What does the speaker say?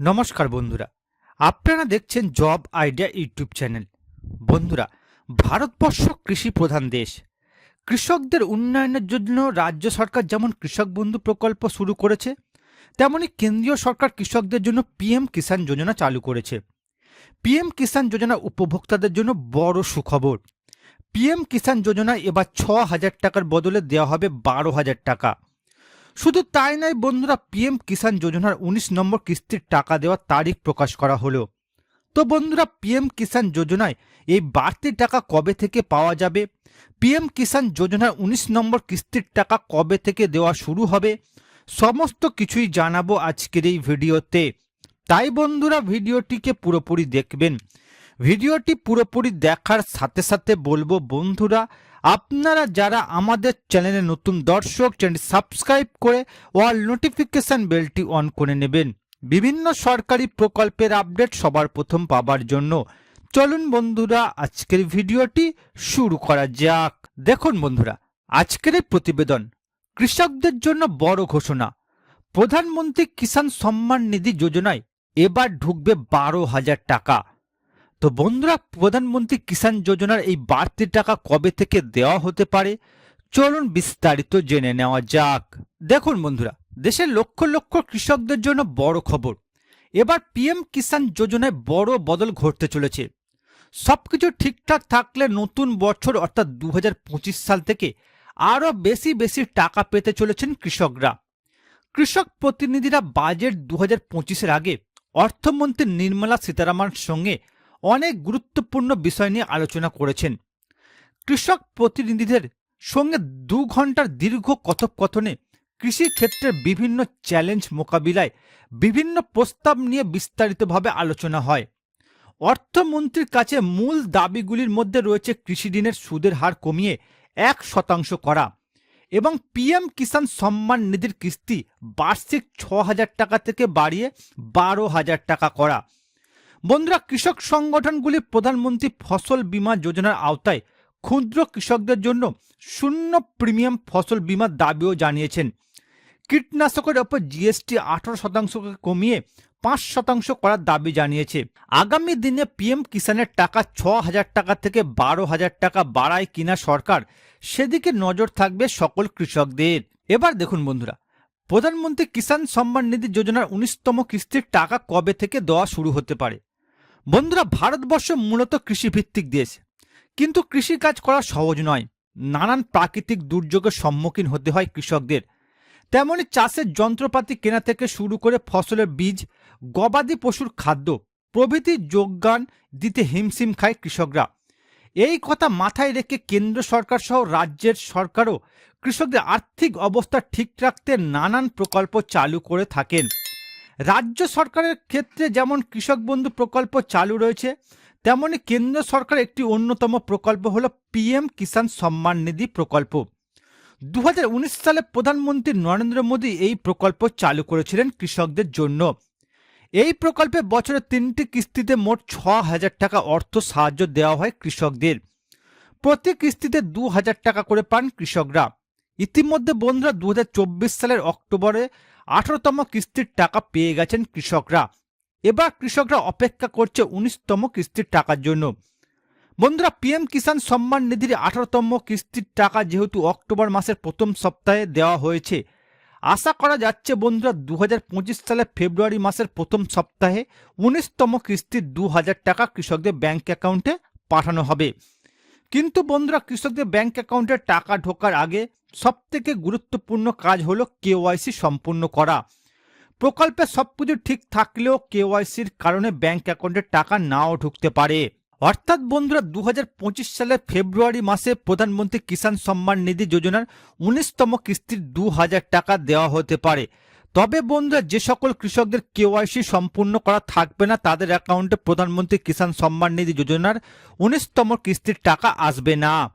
নমস্কার বন্ধুরা। আপনারা দেখছেন জব আইডিয়া ইউটিউব চ্যানেল। বন্ধুরা, ভারতবর্ষ কৃষি প্রধান দেশ। কৃষকদের উন্নয়নের জন্য রাজ্য সরকার যেমন কৃষক বন্ধু প্রকল্প শুরু করেছে, তেমনি কেন্দ্রীয় সরকার কৃষকদের জন্য পিএম কিষাণ যোজনা চালু করেছে। পিএম কিষাণ যোজনা উপভোক্তাদের জন্য বড় সুখবর। পিএম কিষাণ যোজনা এবার ছ হাজার টাকার বদলে দেওয়া হবে বারো হাজার টাকা। শুধু তাই নয়, বন্ধুরা, পিএম কিষাণ যোজনার উনিশ নম্বর কিস্তির টাকা দেওয়ার তারিখ প্রকাশ করা হলো। তো বন্ধুরা, পিএম কিষাণ যোজনায় এই বাড়তি টাকা কবে থেকে পাওয়া যাবে? পিএম কিষাণ যোজনার উনিশ নম্বর কিস্তির টাকা কবে থেকে দেওয়া শুরু হবে? সমস্ত কিছুই জানাব আজকের এই ভিডিওতে। তাই বন্ধুরা, ভিডিওটিকে পুরোপুরি দেখবেন। ভিডিওটি পুরোপুরি দেখার সাথে সাথে বলব, বন্ধুরা, আপনারা যারা আমাদের চ্যানেলে নতুন দর্শক চ্যানেল সাবস্ক্রাইব করে ওয়াল নোটিফিকেশন বেলটি অন করে নেবেন। বিভিন্ন সরকারি প্রকল্পের আপডেট সবার প্রথম পাবার জন্য। চলুন, বন্ধুরা, আজকের ভিডিওটি শুরু করা যাক। দেখুন, বন্ধুরা, আজকের প্রতিবেদন কৃষকদের জন্য বড় ঘোষণা। প্রধানমন্ত্রী কিষাণ সম্মান নিধি যোজনায় এবার ঢুকবে বারো হাজার টাকা। তো বন্ধুরা, প্রধানমন্ত্রী কিষাণ যোজনার এই বাড়তি টাকা কবে থেকে দেওয়া হতে পারে? চলুন বিস্তারিত জেনে নেওয়া যাক। দেখুন বন্ধুরা, দেশের লক্ষ লক্ষ কৃষকদের জন্য বড় খবর। এবার পিএম কিষাণ যোজনায় বড় বদল ঘটতে চলেছে। সবকিছু ঠিকঠাক থাকলে নতুন বছর, অর্থাৎ দু হাজার পঁচিশ সাল থেকে আরও বেশি বেশি টাকা পেতে চলেছেন কৃষকরা। কৃষক প্রতিনিধিরা বাজেট দু হাজার আগে অর্থমন্ত্রী নির্মলা সীতারামন সঙ্গে অনেক গুরুত্বপূর্ণ বিষয় নিয়ে আলোচনা করেছেন। কৃষক প্রতিনিধিদের সঙ্গে দু ঘণ্টার দীর্ঘ কথোপকথনে কৃষি ক্ষেত্রের বিভিন্ন চ্যালেঞ্জ মোকাবিলায় বিভিন্ন প্রস্তাব নিয়ে বিস্তারিতভাবে আলোচনা হয়। অর্থমন্ত্রীর কাছে মূল দাবিগুলির মধ্যে রয়েছে কৃষি ঋণের সুদের হার কমিয়ে এক শতাংশ করা এবং পিএম কিষাণ সম্মান নিধির কিস্তি বার্ষিক ছ হাজার টাকা থেকে বাড়িয়ে বারো হাজার টাকা করা। বন্ধুরা, কৃষক সংগঠনগুলি প্রধানমন্ত্রী ফসল বীমা যোজনার আওতায় ক্ষুদ্র কৃষকদের জন্য শূন্য প্রিমিয়াম ফসল বীমার দাবিও জানিয়েছেন। কীটনাশকের ওপর জিএসটি আঠারো শতাংশকে কমিয়ে পাঁচ শতাংশ করার দাবি জানিয়েছে। আগামী দিনে পিএম কিষাণের টাকা ছ হাজার টাকা থেকে বারো হাজার টাকা বাড়ায় কিনা সরকার, সেদিকে নজর থাকবে সকল কৃষকদের। এবার দেখুন বন্ধুরা, প্রধানমন্ত্রী কিষাণ সম্মান নিধি যোজনার উনিশতম কিস্তির টাকা কবে থেকে দেওয়া শুরু হতে পারে? বন্ধুরা, ভারতবর্ষ মূলত কৃষিভিত্তিক দেশ। কিন্তু কৃষিকাজ করা সহজ নয়। নানান প্রাকৃতিক দুর্যোগের সম্মুখীন হতে হয় কৃষকদের। তেমনি চাষের যন্ত্রপাতি কেনা থেকে শুরু করে ফসলের বীজ, গবাদি পশুর খাদ্য, প্রভৃতি যোগদান দিতে হিমশিম খায় কৃষকরা। এই কথা মাথায় রেখে কেন্দ্র সরকার সহ রাজ্যের সরকারও কৃষকদের আর্থিক অবস্থা ঠিক রাখতে নানান প্রকল্প চালু করে থাকেন। রাজ্য সরকারের ক্ষেত্রে যেমন কৃষক বন্ধু প্রকল্প চালু রয়েছে, তেমনি কেন্দ্র সরকার একটি অন্যতম প্রকল্প হল পিএম কিষাণ সম্মান নিধি প্রকল্প। দু হাজার উনিশ সালে প্রধানমন্ত্রী নরেন্দ্র মোদী এই প্রকল্প চালু করেছিলেন কৃষকদের জন্য। এই প্রকল্পে বছরে তিনটি কিস্তিতে মোট ছ হাজার টাকা অর্থ সাহায্য দেওয়া হয় কৃষকদের। প্রতি কিস্তিতে দু হাজার টাকা করে পান কৃষকরা। ইতিমধ্যে বন্ধুরা দু হাজার চব্বিশ সালের অক্টোবরে আঠারোতম কিস্তির টাকা পেয়ে গেছেন কৃষকরা। এবার কৃষকরা অপেক্ষা করছে উনিশতম কিস্তির টাকার জন্য। বন্ধুরা পিএম কিষাণ সম্মান নিধির আঠারোতম কিস্তির টাকা যেহেতু অক্টোবর মাসের প্রথম সপ্তাহে দেওয়া হয়েছে, আশা করা যাচ্ছে বন্ধুরা দু হাজার সালের ফেব্রুয়ারি মাসের প্রথম সপ্তাহে উনিশতম কিস্তির দু হাজার টাকা কৃষকদের ব্যাংক অ্যাকাউন্টে পাঠানো হবে। কিন্তু বন্ধুরা, কৃষকদের ব্যাংক অ্যাকাউন্টে টাকা ঢোকার আগে সবথেকে গুরুত্বপূর্ণ কাজ হলো কেওয়াইসি সম্পূর্ণ করা। প্রকল্পে সবকিছু ঠিক থাকলেও কেওয়াইসির কারণে ব্যাংক অ্যাকাউন্টে টাকা নাও ঢুকতে পারে। অর্থাৎ বন্ধুরা দু হাজার পঁচিশ সালের ফেব্রুয়ারি মাসে প্রধানমন্ত্রী কিষাণ সম্মান নিধি যোজনার উনিশতম কিস্তির দু হাজার টাকা দেওয়া হতে পারে। তবে বন্ধুরা, যে সকল কৃষকদের কেওয়াইসি সম্পূর্ণ করা থাকবে না, তাদের অ্যাকাউন্টে প্রধানমন্ত্রী কিষাণ সম্মান নিধি যোজনার উনিশতম কিস্তির টাকা আসবে না।